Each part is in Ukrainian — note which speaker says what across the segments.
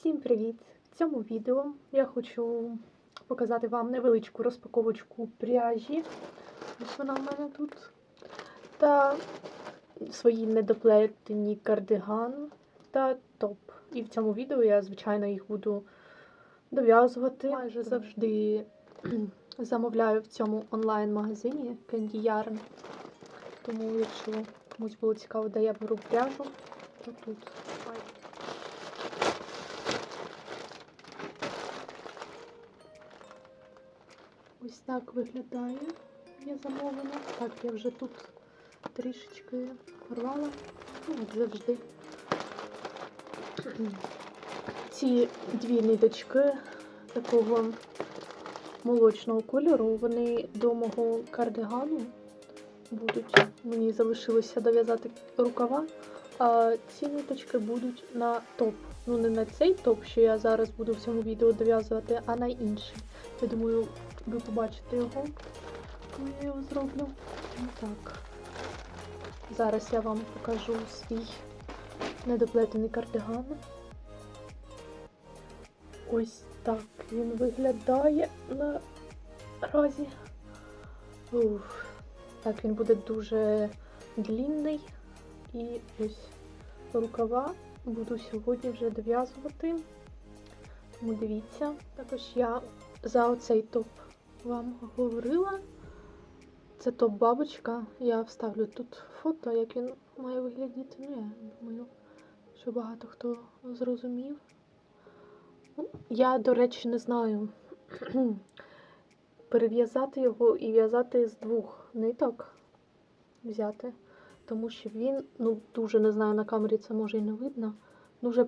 Speaker 1: Всім привіт! В цьому відео я хочу показати вам невеличку розпаковочку пряжі. Ось вона в мене тут. Та свої недоплетені кардиган та топ. І в цьому відео я, звичайно, їх буду дов'язувати. Майже завжди замовляю в цьому онлайн-магазині Candy Yarn. Тому, якщо комусь було цікаво, де я беру пряжу, то тут. Ось так виглядає я замовлення. Так, я вже тут трішечки порвала. Ну, як завжди. Ці дві ниточки такого молочного кольору, вони до мого кардигану будуть. Мені залишилося дов'язати рукава, а ці ниточки будуть на топ. Ну, не на цей топ, що я зараз буду в цьому відео дов'язувати, а на інший. Я думаю, ви побачите його, коли я його зроблю. Так. Зараз я вам покажу свій недоплетений кардиган. Ось так він виглядає наразі. Ух. Так, він буде дуже длінний. І ось рукава буду сьогодні вже дов'язувати. Тому дивіться. Також я за оцей топ вам говорила. Це топ бабочка. Я вставлю тут фото, як він має виглядіти. Ну, я думаю, що багато хто зрозумів. Ну, Я, до речі, не знаю. Перев'язати його і в'язати з двох ниток взяти. Тому що він, ну, дуже не знаю, на камері це може і не видно. Дуже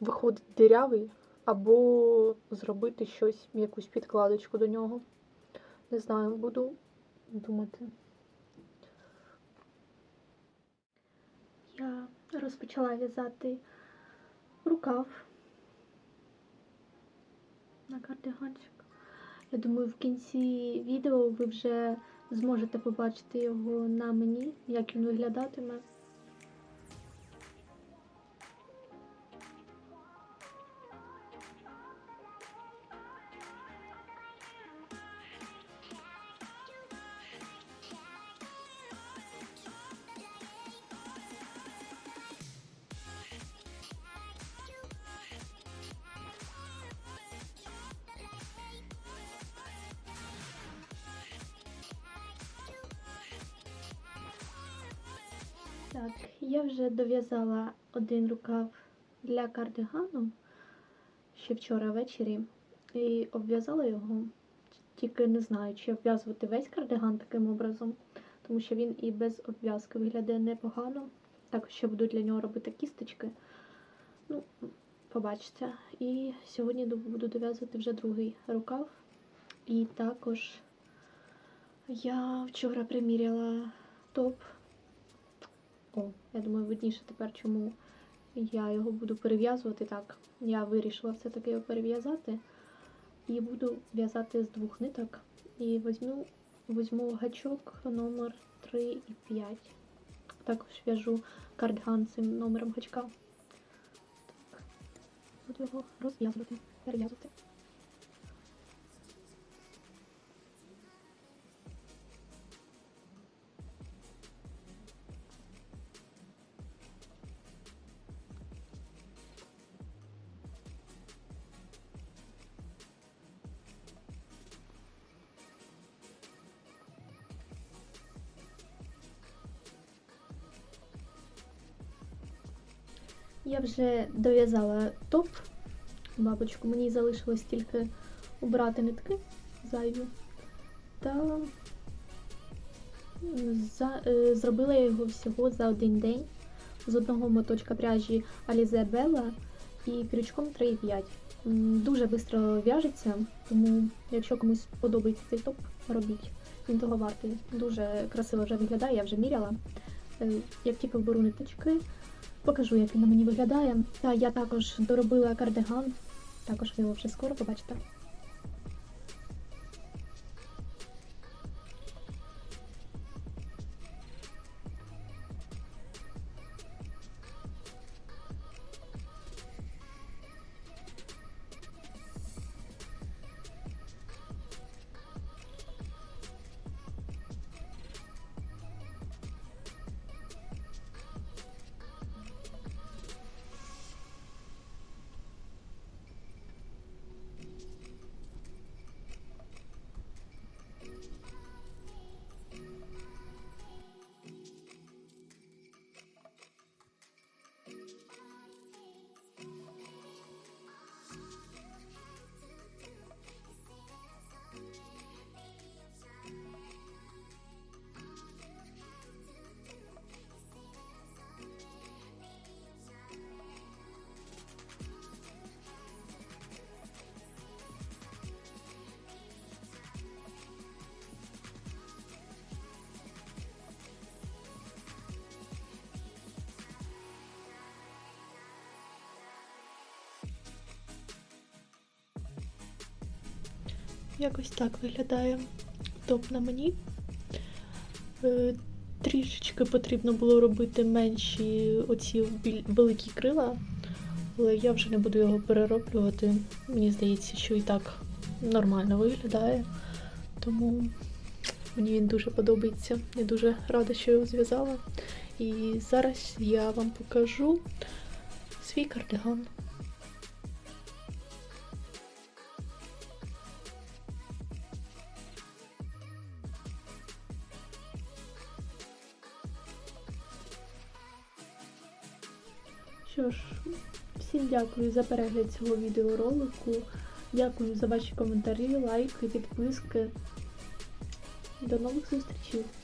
Speaker 1: виходить дирявий, або зробити щось, якусь підкладочку до нього. Не знаю, буду думати. Я розпочала в'язати рукав на кардиганчик. Я думаю, в кінці відео ви вже зможете побачити його на мені, як він виглядатиме. Так, я вже дов'язала один рукав для кардигану ще вчора ввечері і обв'язала його. Тільки не знаю, чи обв'язувати весь кардиган таким образом, тому що він і без обв'язки виглядає непогано. Також ще буду для нього робити кісточки. Ну, побачите. І сьогодні буду дов'язувати вже другий рукав. І також я вчора приміряла топ. О, я думаю, видніше тепер, чому я його буду перев'язувати. Так, я вирішила все-таки його перев'язати. І буду в'язати з двох ниток. І візьму, візьму гачок номер 3 і 5. Також в'яжу кардиган цим номером гачка. Так, буду його розв'язувати, перев'язувати. Я вже дов'язала топ, бабочку, мені залишилось тільки убрати нитки зайві. Та за, е, зробила я його всього за один день з одного моточка пряжі Alize Bella і крючком 3,5. Дуже швидко в'яжеться, тому якщо комусь подобається цей топ, робіть. Він того вартий. Дуже красиво вже виглядає, я вже міряла. Е, Як тільки вберу ниточки, Покажу, як він на мені виглядає. Та я також доробила кардиган. Також ви його вже скоро побачите. Якось так виглядає топ на мені. Е, Трішечки потрібно було робити менші оці великі крила, але я вже не буду його перероблювати. Мені здається, що і так нормально виглядає. Тому мені він дуже подобається. Я дуже рада, що його зв'язала. І зараз я вам покажу свій кардиган. Що ж, всім дякую за перегляд цього відеоролику. Дякую за ваші коментарі, лайки, підписки. До нових зустрічей!